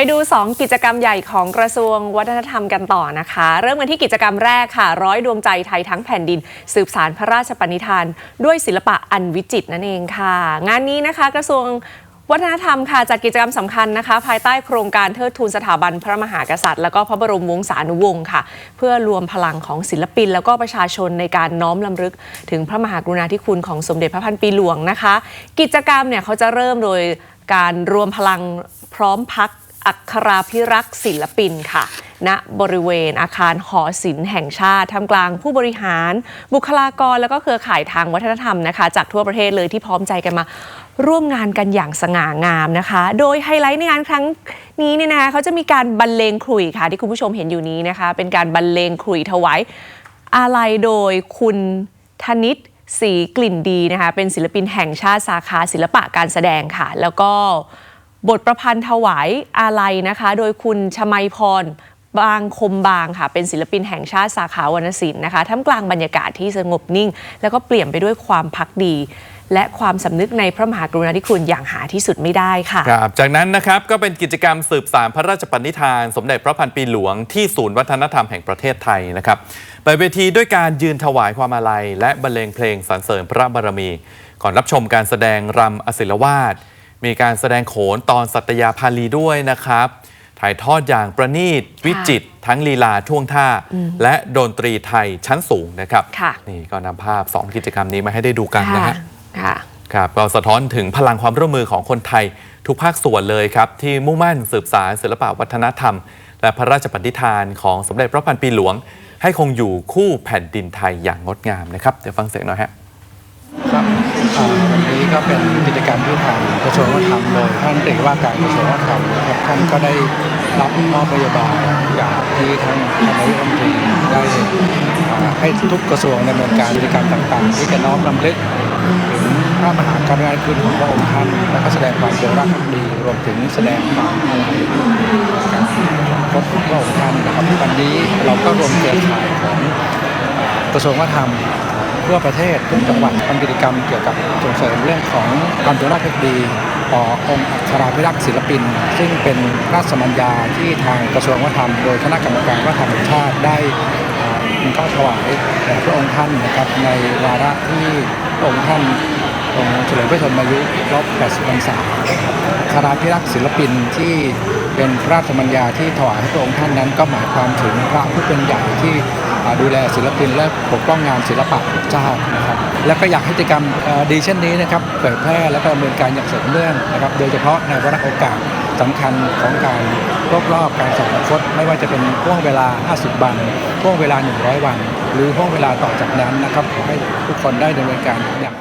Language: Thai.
ไปดู 2 กิจกรรมใหญ่ของกระทรวงวัฒนธรรมกันต่อนะคะ เริ่มกันที่กิจกรรมแรกค่ะ ร้อยดวงใจไทยทั้งแผ่นดิน สืบสารพระราชปณิธาน ด้วยศิลปะอันวิจิตรนั่นเองค่ะ งานนี้นะคะ กระทรวงวัฒนธรรมค่ะจัดกิจกรรมสำคัญนะคะ ภายใต้โครงการเทิดทูนสถาบันพระมหากษัตริย์ แล้วก็พระบรมวงศานุวงศ์ค่ะ เพื่อรวมพลังของศิลปิน แล้วก็ประชาชนในการน้อมลำลึก ถึงพระมหากรุณาธิคุณของสมเด็จพระพันปีหลวงนะคะ กิจกรรมเนี่ยเขาจะเริ่มโดยการรวมพลังพร้อมพัก อัคราพิรักษ์ศิลปินค่ะณบริเวณอาคารหอศิลป์แห่งชาติท่ามกลางผู้บริหาร บุคลากรแล้วก็เครือข่ายทางวัฒนธรรมนะคะ จากทั่วประเทศเลยที่พร้อมใจกันมาร่วมงานกันอย่างสง่างามนะคะ โดยไฮไลท์ในงานครั้งนี้เนี่ยนะคะเขาจะมีการบรรเลงขลุ่ยค่ะ ที่คุณผู้ชมเห็นอยู่นี้นะคะ เป็นการบรรเลงขลุ่ยถวายอาลัยโดยคุณธนิตศรีกลิ่นดีนะคะ เป็นศิลปินแห่งชาติสาขาศิลปะการแสดงค่ะ แล้วก็ บทประพันธ์ถวายอาลัยนะคะ โดยคุณชมัยพรบางคมบางค่ะ เป็นศิลปินแห่งชาติสาขาวรรณศิลป์นะคะท่ามกลางบรรยากาศที่สงบนิ่ง แล้วก็เปลี่ยนไปด้วยความพักดี และความสำนึกในพระมหากรุณาธิคุณอย่างหาที่สุดไม่ได้ค่ะ ครับจากนั้นนะครับก็เป็นกิจกรรมสืบสารพระราชปณิธาน สมเด็จพระพันปีหลวงที่ศูนย์วัฒนธรรมแห่งประเทศไทยนะครับเปิดเวทีด้วยการยืนถวายความอาลัย และบรรเลงเพลงสรรเสริญพระบารมี ก่อนรับชมการแสดงรำอศิลวาส มีการแสดงโขนตอนสัตยาภาลีด้วยนะครับ ถ่ายทอดอย่างประณีตวิจิตรทั้งลีลาท่วงท่า และดนตรีไทยชั้นสูงนะครับ ค่ะนี่ก็นำภาพ 2 กิจกรรมนี้มาให้ได้ดูกันนะฮะค่ะครับก็สะท้อนถึงพลังความร่วมมือของคนไทยทุกภาคส่วนเลยครับ ที่มุ่งมั่นสืบสารศิลปวัฒนธรรม และพระราชปณิธานของสมเด็จพระพันปีหลวง ให้คงอยู่คู่แผ่นดินไทยอย่างงดงามนะครับเดี๋ยวฟังเสียงหน่อยฮะครับอ่าวั นี่ก็เป็นกิจกรรมที่ทางกระทรวงวัฒนธรรมโดยท่านตรีว่าการกระทรวงวัฒนธรรมนะครับท่านก็ได้รับมอบนโยบายอย่างที่ท่านนายกรัฐมนตรีได้ให้ทุกกระทรวงดำเนินการกิจกรรมต่างๆ ที่จะน้อมรำลึกถึงพระมหากรุณาธิคุณของพระองค์ท่านและก็แสดงความจงรักภักดีรวมถึงแสดงความอาลัยการคดพระองค์ท่านนะครับวันนี้เราก็รวมเครือข่ายของกระทรวงวัฒนธรรม ทั่วประเทศทุกจังหวัดทำกิจกรรมเกี่ยวกับส่งเสริมเรื่องของความจงรักภักดีต่อองค์อัคราภิรักษ์ศิลปิน ซึ่งเป็นราชมัญญาที่ทางกระทรวงวัฒนธรรมโดยคณะกรรมการวัฒนธรรมแห่งชาติได้มีข้อถวายแด่พระองค์ท่านนะครับในวาระที่พระองค์ท่านทรงเฉลิมพระชนมายุรอบ80พรรษาครับอัคราภิรักษ์ศิลปินที่เป็นพระราชมัญญาที่ถวายให้พระองค์ท่านนั้นก็หมายความถึงพระผู้เป็นใหญ่ที่ ดูแลศิลปินและปกป้องงานศิลปะของชาตินะครับแล้วก็อยากให้กิจกรรมดีเช่นนี้นะครับเผยแพร่และก็ดำเนินการอย่างสืบเนื่องนะครับโดยเฉพาะในวาระโอกาสสำคัญของการครบรอบการสวรรคตไม่ว่าจะเป็นช่วงเวลา 50 วันช่วงเวลา 100 วัน หรือช่วงเวลาต่อจากนั้นนะครับขอให้ทุกคนได้ดำเนินการอย่าง